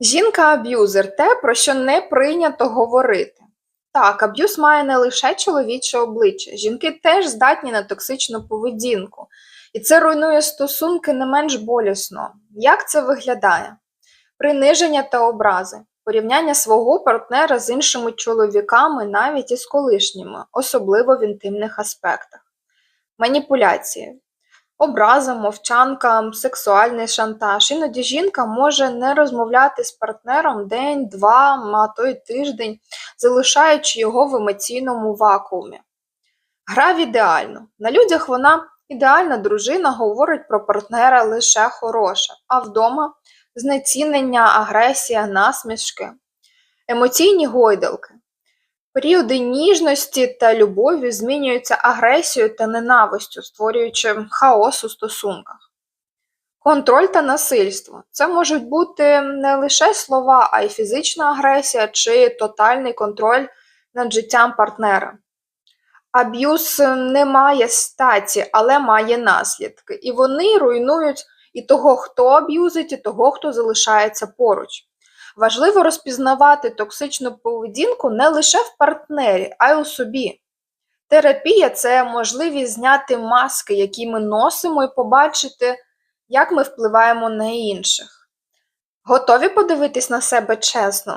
Жінка-аб'юзер те, про що не прийнято говорити. Так, аб'юз має не лише чоловіче обличчя. Жінки теж здатні на токсичну поведінку, і це руйнує стосунки не менш болісно. Як це виглядає? Приниження та образи, порівняння свого партнера з іншими чоловіками, навіть із колишніми, особливо в інтимних аспектах, маніпуляції, образа, мовчанка, сексуальний шантаж. Іноді жінка може не розмовляти з партнером день, два, а то й тиждень, залишаючи його в емоційному вакуумі. Гра в ідеальну. На людях вона ідеальна дружина говорить про партнера лише хороше, а вдома знецінення, агресія, насмішки, емоційні гойдалки. Періоди ніжності та любові змінюються агресією та ненавистю, створюючи хаос у стосунках. Контроль та насильство це можуть бути не лише слова, а й фізична агресія чи тотальний контроль над життям партнера. Аб'юз не має статі, але має наслідки, і вони руйнують і того, хто аб'юзить, і того, хто залишається поруч. Важливо розпізнавати токсичну поведінку не лише в партнері, а й у собі. Терапія це можливість зняти маски, які ми носимо, і побачити, як ми впливаємо на інших. Готові подивитись на себе чесно?